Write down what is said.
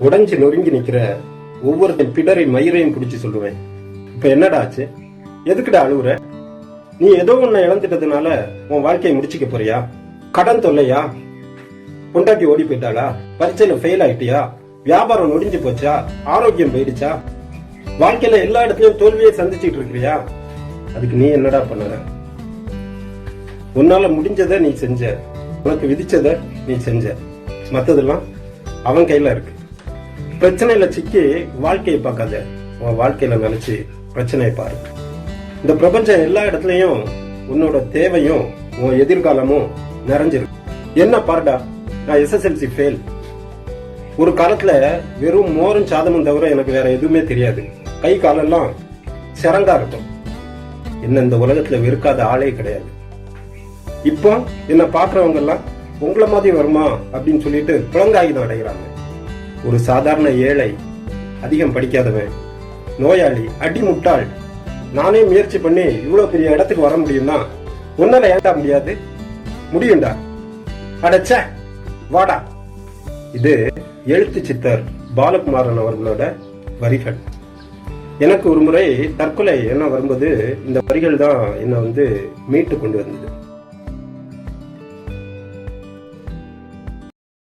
உடஞ்சி நொறுங்கி நிக்கிற ஒவ்வொருத்தன் பிடரை மயிரையும் பிடிச்சி சொல்லுவேன். இப்ப என்னடா ஆச்சு? எதுக்குடா அழுவுற? நீ ஏதோ ஒன்ன இழந்துட்டதுனால உன் வாழ்க்கையை முடிச்சுக்க போறியா? கடன் தொல்லையா? பொண்டாட்டி ஓடி போயிட்டாளா? பரீட்சையில ஃபெயில் ஆயிட்டியா? வியாபாரம் நொடிஞ்சு போச்சா? ஆரோக்கியம் போயிடுச்சா? வாழ்க்கையில எல்லா இடத்துலயும் தோல்வியை சந்திச்சிட்டு இருக்கிறியா? அதுக்கு நீ என்னடா பண்ணுற? உன்னால முடிஞ்சதை நீ செஞ்ச. உனக்கு விதிச்சத நீ செஞ்ச. மத்ததெல்லாம் அவன் கையில இருக்கு. பிரச்சனையில சிக்கி வாழ்க்கையை பார்க்காத. உன் வாழ்க்கையில நினைச்சு பிரச்சனையை பாரு. இந்த பிரபஞ்சம் எல்லா இடத்துலயும் உன்னோட தேவையும் உன் எதிர்காலமும் நிறைஞ்சிருக்கு. என்ன பாருடா நான் எஸ்எஸ்எல்சி ஃபெயில் ஒரு காலத்துல வெறும் மோரும் சாதமும் தவிர எனக்கு வேற எதுவுமே தெரியாது. கை காலெல்லாம் சிறங்கா இருக்கும். என்ன இந்த உலகத்துல வெறுக்காத ஆளே கிடையாது. இப்போ என்ன பாக்குறவங்க எல்லாம் உங்களை மாதிரி வருமா அப்படின்னு சொல்லிட்டு புலங்காயுதம் அடைகிறாங்க. ஒரு சாதாரண ஏழை அதிகம் படிக்காதவன் நோயாளி அடி முட்டாள் நானே முயற்சி பண்ணி இவ்வளவு பெரிய இடத்துக்கு வர முடியும்னா உன்னால ஏண்டா முடியாது? முடியும்டா. அடச்சே வாடா. இது எழுத்து சித்தர் பாலகுமாரன் அவர்களோட வரிகள். எனக்கு ஒரு முறை தற்கொலை என்ன வரும்போது இந்த வரிகள் தான் என்னை வந்து மீட்டு கொண்டு வந்தது.